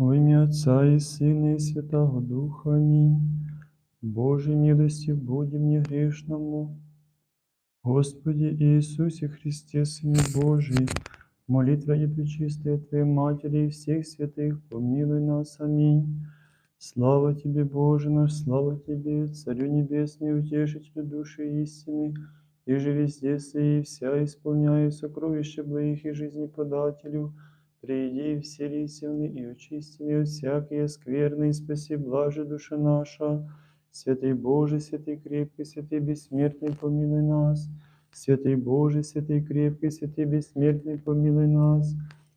Во ім'я Отця і Сина, і Святого Духа. Амінь. Боже милості, будь мені грішному. Господи Иисусе Христе, Сыне Божий, молитва и пречистая Твоей Матери и всех святых, помилуй нас. Аминь. Слава Тебе, Боже наш, слава Тебе, Царю Небесный, Утешителю души истины, и же везде сей, и вся исполняя сокровища благих и жизни подателю, приди и вселися в ны, и очисти меня от всякие скверны, и спаси блаже душа наша. Святый Боже, святый крепкий, святый бессмертный, помилуй нас. Святый Боже, святый крепкий, святый бессмертный, помилуй нас.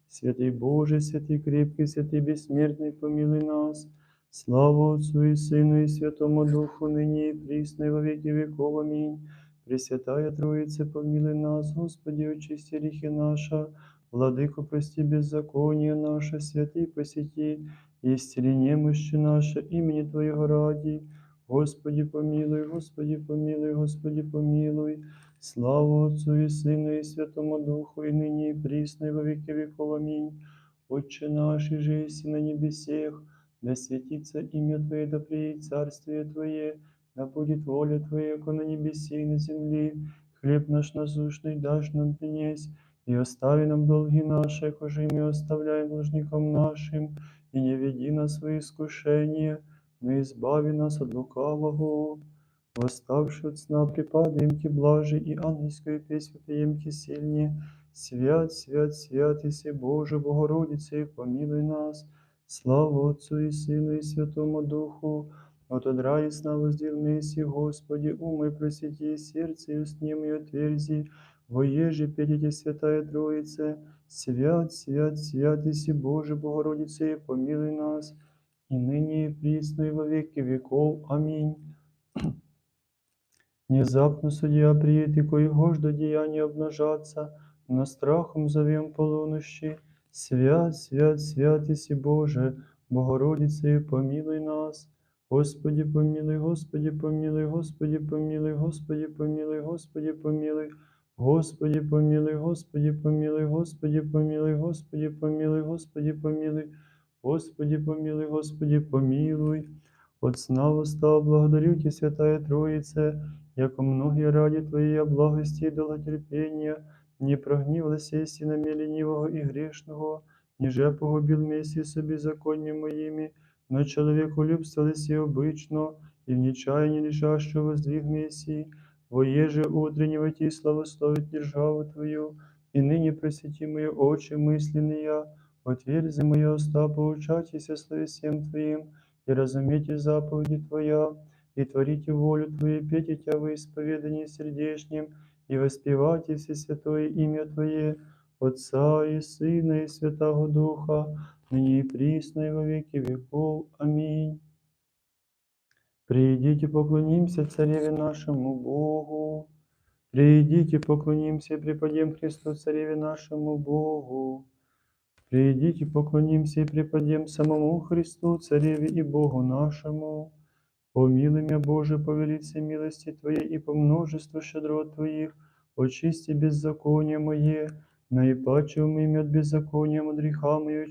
Святый Боже, святый крепкий, святый бессмертный, помилуй нас. Слава Отцу и Сыну и Святому Духу, ныне и присно и во веки веков. Аминь. Пресвятая Троица, помилуй нас, Господи, очисти грехи наши, Владыку, прости беззаконие наше, святый посети, исцели немощи наши, имени Твоего ради. Господи помилуй, Господи помилуй, Господи помилуй. Слава Отцу и Сыну и Святому Духу, и ныне и присно и во веки веков. Аминь. Отче наш, и же еси на небесех, да святится имя Твое, да приедет царствие Твое, да будет воля Твоя, как на небесе и на земле. Хлеб наш насущный дашь нам днесь, и остави нам долги наши, кожи и мы оставляем должникам нашим, и не веди нас в свои искушения, но избави нас от лукавого. Восставши от сна, припадаем ки блажи, и ангельскую песнь попоем ки сильнее. Свят, свят, свят, Иси Боже, Богородице, помилуй нас. Слава Отцу и Сыну и Святому Духу, от одра и сна воздел Господи, умой просвети, сердце и устни мои отверзи, воеже петите Святая Троица, свят, свят, свят, Иси Боже, Богородице, помилуй нас, и ныне и присно и во веки веков. Аминь. Внезапно судья приедет, и коего ж до деяния обнажаться, но страхом зовем полунощи. Свят, свят, свят, Иси Боже, Богородице, помилуй нас. Господи, помилуй, Господи, помилуй, Господи, помилуй, Господи, помилуй, Господи, помилуй. Господи, помилуй, Господи, помилуй, Господи, помилуй, Господи, помилуй, Господи, помилуй. Господи, помилуй, Господи, помилуй. От сна восстал, благодарю Тебя, Святая Троица, яко многие ради Твоей благости и долготерпения, не прогнівалися єсі на мені ленивого і грешного, ніже погубил месі собі законами моїми, но человеку любствовались обычно, и в нечаянии лежащего воздвиг Мессии, воеже утреннего ти славословить державу Твою, и ныне просвети мои очи мысленные, отверзи мои уста, поучайтесь словесем Твоим, и разумейте заповеди Твоя, и творите волю Твою, пейте Тя во исповедании сердечнем, и воспевайте все святое имя Твое, Отца и Сына и Святого Духа, ныне и присно и во веки веков. Аминь. Придите, поклонимся Цареве нашему Богу. Придите, поклонимся и преподем Христу Цареве нашему Богу. Придите, поклонимся и преподем самому Христу, Цареве и Богу нашему. Помилуй меня, Боже, по велице милости Твоей и по множеству щедрот Твоих, очисти беззаконие мое, наипаче умыми от беззакония от греха мое,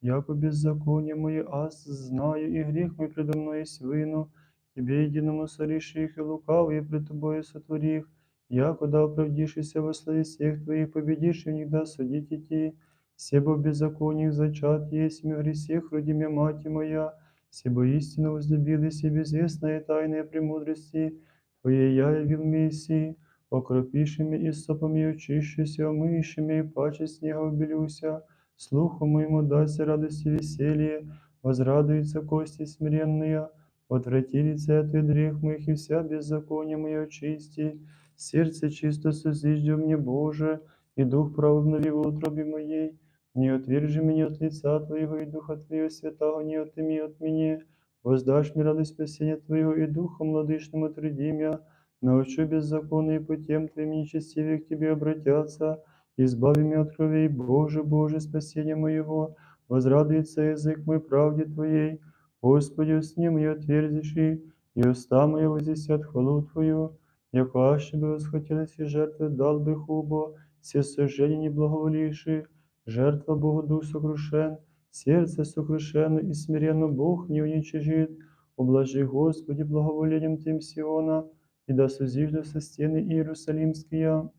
яко беззаконие мое, аз знаю, и грех мой предо мной есть вину, Тебе единому сореши их и лукавые пред Тобою сотворих, яко да оправдишься во славе всех Твоих, победишь и никогда судить идти, себо в беззакониях зачат есть, ми в гресех роди меня, мать моя, Себо истину возлюбились и безвестные тайные премудрости, Твоей я явил Мессии, окропишими и сопами очищуся, омыщими и паче снега убелюся, слуху моему дайся радость и веселье, возрадуются кости смиренные, отврати лице от грех моих и вся беззаконие мое очисти, сердце чисто созижди мне, Боже, и дух прав обнови в утробе моей, не отвержи меня от лица Твоего и Духа Твоего Святого, не отыми от меня. Воздашь мне радость спасения Твоего и Духом владычным отреди меня. Научу беззаконные путем Твоим нечестивые к Тебе обратятся. Избави меня от кровей, Боже, Боже, спасения моего. Возрадуется язык мой правде Твоей. Господи, усни мне отверзиши, и уста мои возвестят хвалу Твою. Яко аще бы восхотелось и жертвы дал бы хубо, все сожжения не благоволивши, жертва Богу дух сокрушен, сердце сокрушенно и смиренно Бог не уничижит. Ублажи, Господи, благоволением Тим Сиона, и да сузиждутся стены Иерусалимские.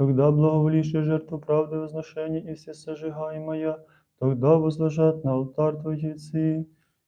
Тогда благоволишь жертву правды возношения и все сожигаемое, тогда возложат на алтарь твои жрецы.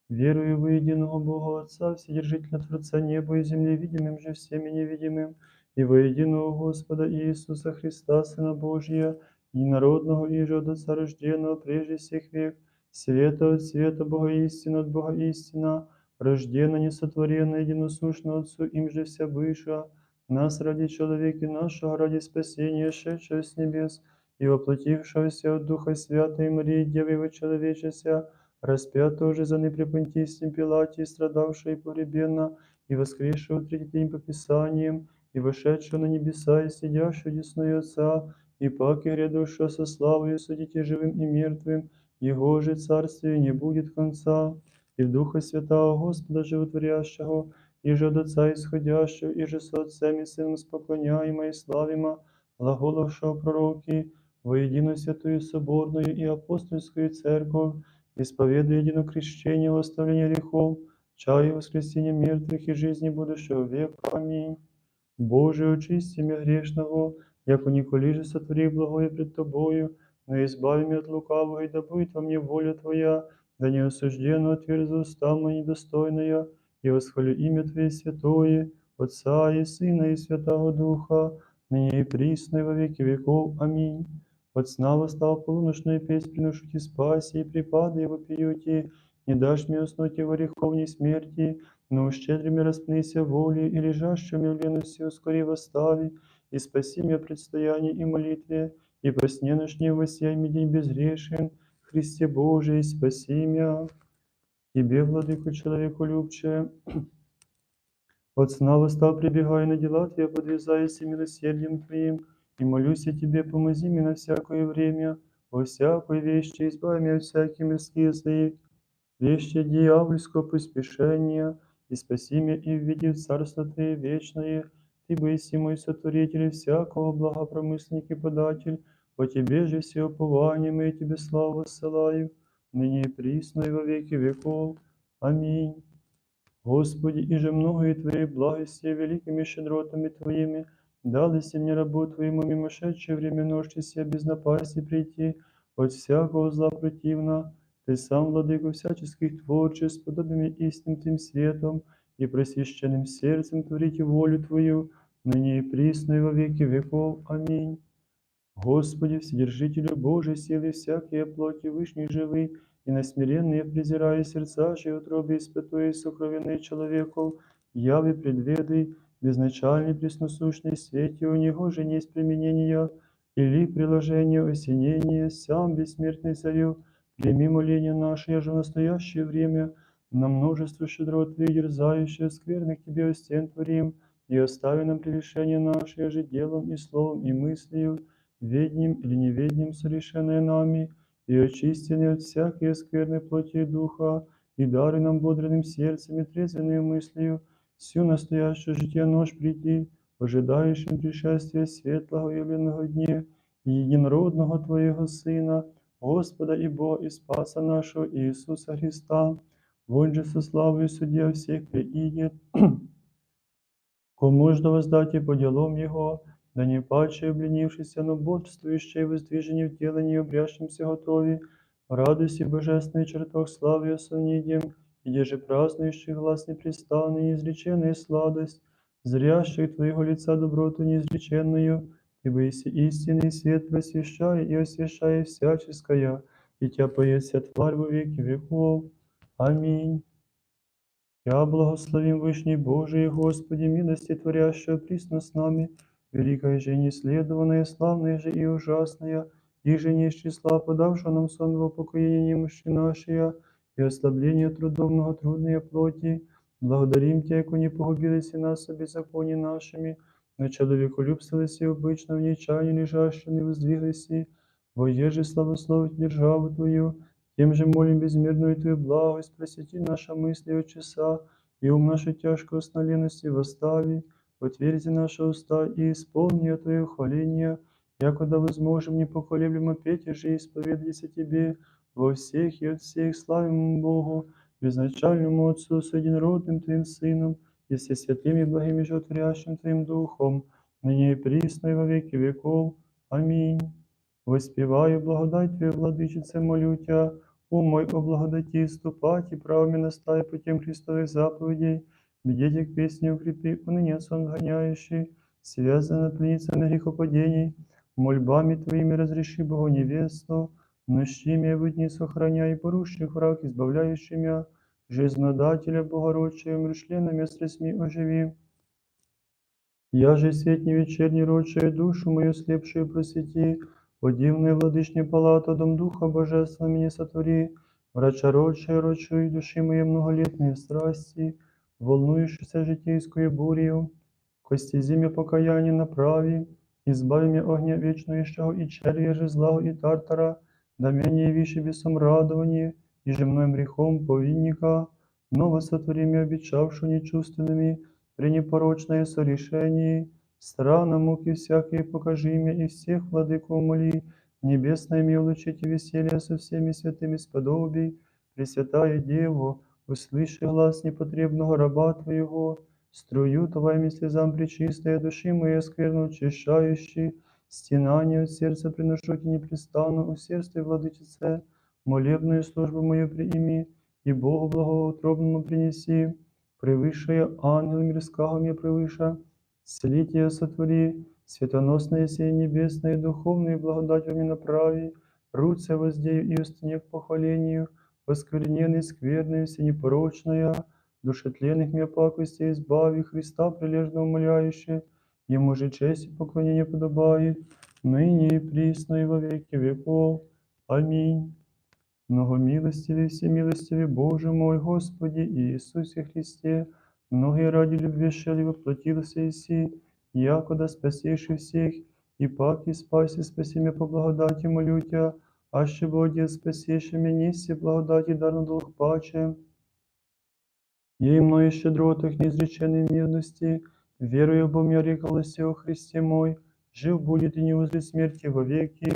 Верую в единого Бога Отца, Вседержителя Творца неба и земли, видимым же всеми невидимым, и во единого Господа Иисуса Христа, Сына Божия, единородного и же от Отца рожденного прежде всех век, света от света, Бога истина от Бога истина, рожденно, несотворенно, единосущно Отцу, им же вся выше, нас ради человека нашего, ради спасения, шедшего с небес, и воплотившегося от Духа Святой Марии, Девы во человечеся, распятого же за непрепонтийством Пилате, страдавшего и погребенно, и воскресшего в третий день по Писаниям, и вошедшего на небеса, и сидящего десную Отца, и паки грядущего со славою судите живым и мертвым, Его же царствие не будет конца, и в Духа Святого Господа Животворящего, и же от Отца исходящего, и же со Отцем и Сыном споклоняемо и славимо, глаголовшего пророки, воедино святую соборную и апостольскую церковь, исповедуя едино крещение в оставление грехов, чаю воскресения мертвых и жизни будущего века. Аминь. Боже, очисти меня грешного, яко николи же сотвори благое пред Тобою, но избави меня от лукавого, и да будет во мне воля Твоя, да не осужденно отверзу уста мои недостойная, и восхвалю имя Твое святое, Отца и Сына и Святого Духа, ныне и присно и во веки веков. Аминь. От сна восстал полуночную песнь, приношу Ти спаси, и припады его пьюти, не дашь мне уснуть его греховней смерти, но щедрыми распнися волей, и лежащими в лености ускори восстави, и спаси меня в предстоянии и молитве, и по сне ночне воссияй мне день безгрешен, Христе Божий, спаси меня. Тебе, владыку человеку любче, от сна восстал, прибегая на дела Твои, подвязаясь и милосердием Твоим, и молюсь я Тебе, помози мне на всякое время, во всякой вещи, избави меня от всяких мирских злых, вещи дьявольского поспешения, и спаси меня и введи в Царство Твое вечное, Ты быси мой сотворитель и всякого благопромысленник и податель, по Тебе же все упование мы Тебе славу воссылаю, ныне и присно и во веки веков. Аминь. Господи, и же многое Твоей благости и великими щедротами Твоими, дали си мне рабу Твоему мимошедшее время ночи себе без напасти прийти, от всякого зла противно, Ты сам, владыку всяческих творчеств, подобными истинным Твоим светом и просвященным сердцем творите волю Твою, ныне и присно и во веки веков. Аминь. Господи, Вседержителю Божий, силы всякие плоти вышней живы, и на смиренные презирая сердца же утробы испытуя и сокровенные человеков, яви предведы, безначальный пресносущный свете у него же не есть применения, или приложение осенения, сам бессмертный царю, прими моление наше, же в настоящее время, на множество щедрот Твоих дерзающих, скверных Тебе о стен творим, и остави нам прегрешение наше, же делом и словом и мыслью, ведним или неведним совершенное нами, и очистены от всякой скверной плоти и духа, и дары нам бодренным сердцем и трезвенной мыслью, всю настоящее житие нож прийти, ожидающим пришествия светлого явленного дня и единородного Твоего Сына, Господа и Бога и Спаса нашего Иисуса Христа, Вон же со славою судья всех приидет, кому ж да воздать и по делам Его, да не паче обленившися, но бодрствующие и воздвижені в делании обрящимся готові, в радости божественной чертог славы осовнидем, где же празднующий глаз непрестанный, неизреченная сладость, зрящих Твоего лица доброту неизреченную, ибо если истинный свет просвещая и освещая всяческое, и Тя поеся тварь во веки веков. Аминь. Я благословим Вышний Божий, Господи, милости творящего присно с нами, великая же неследованная, славная же и ужасная, и же не из числа подавшего нам сон в упокоение немощи нашей, и ослабление трудовного трудной плоти. Благодарим Тебя, яко не погубились и нас о беззаконии нашими, но человеколюбствовались и обычно в нечаянии лежаще не воздвиглись, во еже славословить державу Твою, тем же молим безмерную Твою благость, просвети наша мысли от часа, и ум нашу тяжкую сноленности восстави, отверзи наши уста и исполни Твое хваление, якуда возможем непоколеблемо петь и же исповедаться Тебе во всех и от всех славим Богу, безначальному Отцу с единородным Твоим Сыном, и все святым и благим и животворящим Твоим Духом, ныне и присно и во веки веков. Аминь. Воспеваю благодать Твою, Владычице, молю Тя, о мой о благодати, ступать и правами настай путем Христовых заповедей, бедите к песне укрепи, уныне сон гоняющий, связана пленница на грехопадений, мольбами Твоими разреши Богу невесту, нощи меня в дни сохраняй, поруших враг, избавляющий меня, жизнодателя Богородчия, мрышленными средствами оживи. Я же светни вечерний рочая душу мою слепшую просвети, о дивная владычня палата, дом Духа Божества мне сотвори, врача рочая рочую души моей многолетные страсти, волнующейся житейскую бурью, кости зимя покаяние направи, избави меня огня вечного и червя же злого и тартара, да меня явишь бесом радование, и же мной грехом повинника, ново сотвори меня обещавшую нечувственными, при непорочное сорешении, странно муки всякие покажи мне и всех владыку моли, небесное мне улучите веселье со всеми святыми сподобий, Пресвятая Дево, услыши глаз непотребного раба Твоего, струю Твоими слезам причистая души моей скверно очищающей, стенание от сердца приношу Тебе непрестанно, усердствуй, Владычице, молебную службу мою приими, и Богу благоутробному принеси, превыше ангел мирского мне превыше, слитие сотвори, светоносное сие небесное, духовное благодать мне направи, руце воздею и устне к похвалению, воскверненный, скверный, всенепорочная, душетленных мне пакостей избави, Христа прилежно умоляюще, Ему же честь и поклонение подобает, ныне и присно и во веки веков. Аминь. Многомилостивый, всемилостивый Боже мой, Господи Иисусе Христе, многие ради любви шели воплотился Иси, якода спасейший всех, и пак и спаси, спаси меня по благодати, молю Тя, аще Бог спасейший меня, неси благодати дарно долг паче. Ей мною щедротах неизреченной мирности, верую бо мне рекалось о Христе мой, жив будет и не узрит смерти вовеки.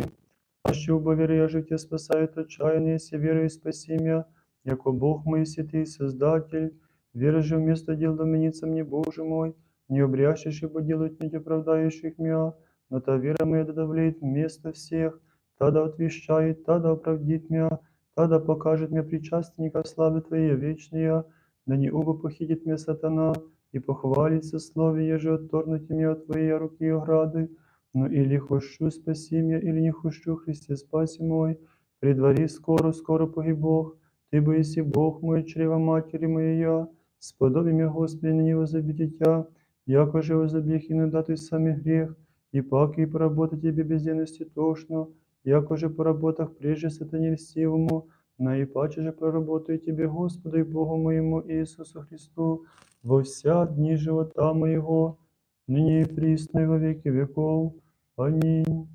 Аще убо веры я житие спасает отчаяние, если верою спаси меня, яко Бог мой святый Создатель, вера же вместо дел доменится мне, Боже мой, не обрящешь, ибо делают не оправдающих меня, но та вера моя да давлеет вместо всех, та да отвещает, та да оправдит меня, та да покажет мне причастника славы Твоей вечная, да не убо похитит меня сатана, и похвалится слове, еже отторнуть меня от Твоей руки и ограды, но или хощу спаси меня, или не хощу, Христе спаси мой, при дворе скоро, скоро погиб Бог, Ты бы еси Бог мой, чрева матери моей я, сподоби меня, Господи, на него забить тя, яко же возобех и не дати сами грех, и пак и поработать тебе без дельности тошно, яко же по работах прежде сатане льстивому, наипаче же проработаю тебе, Господу и Богу моему Иисусу Христу, во вся дни живота моего, ныне и присно и во веки веков. Аминь.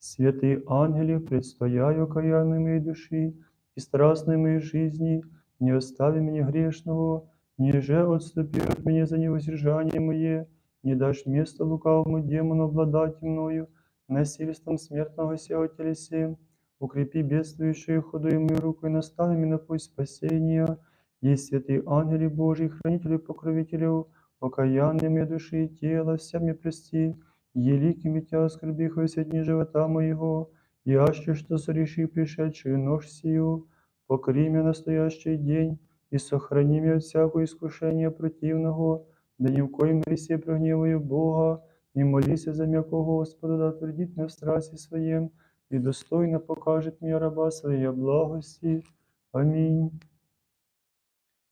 Святые ангели, предстояю окаянной моей души и страстной моей жизни, не остави меня грешного, ниже отступи от меня за невоздержание мое, не дашь места лукавому демону обладать мною, насильством смертного сего телесе, укрепи бедствующую ходуемую руку и настави меня на путь спасения, есть святые ангели Божии, хранители покровителю, окаянные мне души и тела, вся мне прости, еликими тя оскорбихаю все дни живота моего, яще, что сореши пришедшую нож сию, покори меня настоящий день, и сохрани меня от всякого искушения противного, да ни в коем гресе прогневаю Бога, не молися за м'якого Господа, да твердит меня в страсти своем, и достойно покажет мне раба своей благости. Аминь.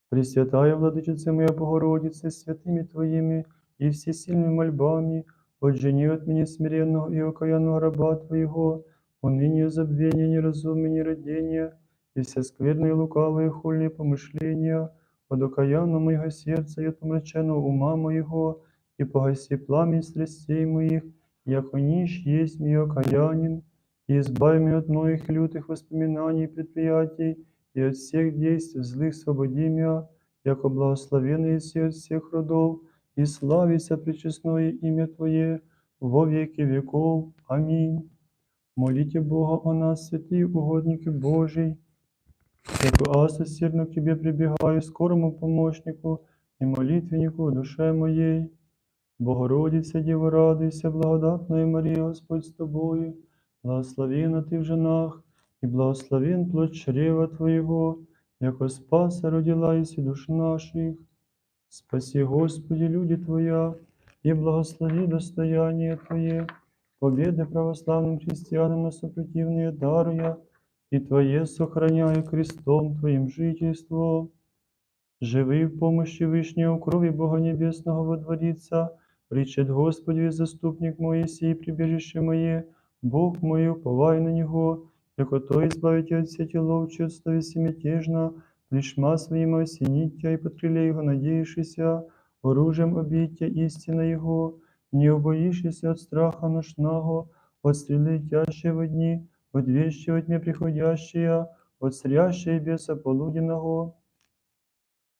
Пресвятая Владычица моя Богородице, святыми Твоими и всесильными мольбами, отжени от меня смиренного и окаянного раба Твоего, уныние, забвение, неразумие, нерадение, и все скверные, лукавые, хульные помышления, от окаянного моего сердца и от помраченного ума моего, и погаси пламень страстей моих, яко нищ есть мой окаянин, и избави меня от многих лютых воспоминаний и предприятий, и от всех действий злых свободи меня, яко благословенный си от всех родов, и славится пречестное имя Твое во веки веков. Аминь. Молите Бога о нас, святые угодники Божий, Яко аса сильно к Тебе прибегаю, скорому помощнику и молитвеннику в душе моей. Богородица, Дева, радуйся, благодатная Мария, Господь с тобою, благословена ты в женах, и благословен плод чрева Твоего, яко спаса родилась и душ наших. Спаси, Господи, люди Твоя, и благослови достояние Твое, победы православным христианам на сопротивные даруя, и Твое сохраняя крестом Твоим жительство. Живи в помощи Вышнего крови Бога Небесного водворится, речет Господи, заступник мой, сей прибежище мое, Бог мой, уповай на Него, яко то избавите от сети ловчи, отстави семятежно, плешма своим осенить тя и под крыле Его надеешься, оружием обидьте истина Его, не убоишься от страха ношного, от стрелы тящего дни, от вещи от дня приходящие, от срящей беса полуденного.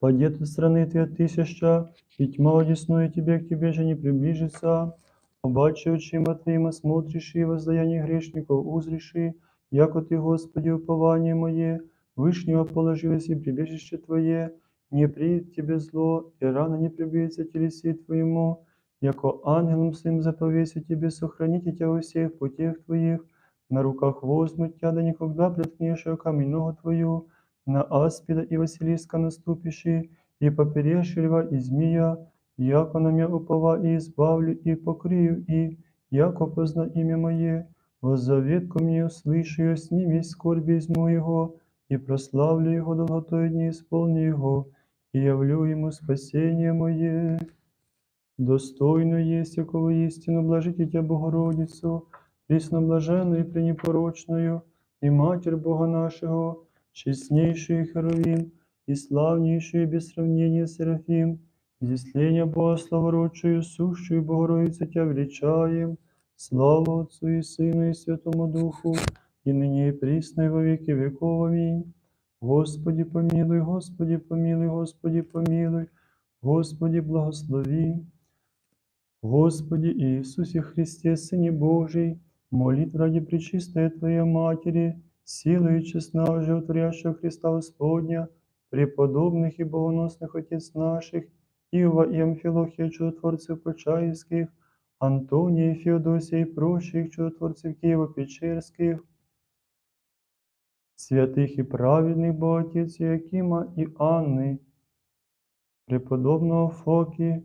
Падет от страны ты от тысяча, и тьма одесную тебе к тебе же не приближится. Обаче очима твоим смотришь и воздаяние грешников узриши, яко ты, Господи, упование мое, Вышнего положилось и прибежище Твое, не придет тебе зло, и рано не прибьется телеси Твоему, яко ангелом своим заповесю тебе сохраните тебя во всех путях Твоих, на руках возьмут тебя, да никогда приткнешь каменного Твою, на аспида и Василиска наступишь, и поперешь льва и змея, яко на меня упова и избавлю, и покрию, и, яко позна имя мое, воззаветку мне услышу, я с ним есть скорби из моего, и прославлю его долготой дни, исполню его, и явлю ему спасение мое. Достойно есть, якого истину блажите тебя, Богородицу, пресноблаженную и пренепорочную, и Матерь Бога нашего, честнейший Херовим, и славнейший без сравнения Серафим, изъяснение Бога славородчую, сущую Богородицу тебя величаем, славу Отцу и Сыну и Святому Духу, и ныне и присно и во веки веков. Аминь. Господи помилуй, Господи помилуй, Господи помилуй, Господи благослови. Господи Иисусе Христе, Сыне Божий, молит ради Пречистой Твоей Матери, силы и честного животворящего Христа Господня, преподобных и богоносных Отец наших, Иова и Амфилохия, чудотворцев Почаевских, Антония и Феодосия и прочих чудотворцев Киево-Печерских, святых и праведных Боготець Якима и Анны, преподобного Фоки,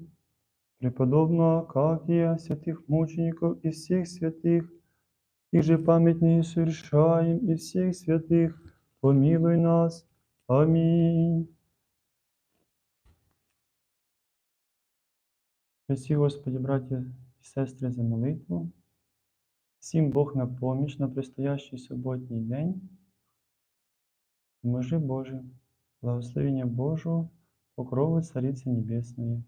преподобного Акакия, святых мучеников и всех святых, их же памятные совершаем, и всех святых, помилуй нас. Аминь. Спасі, Господи, браття і сестри, за молитву. Всім Бог на поміч на предстоящий суботній день. Поможи Боже, благословення Божого, покрову Цариці Небесної.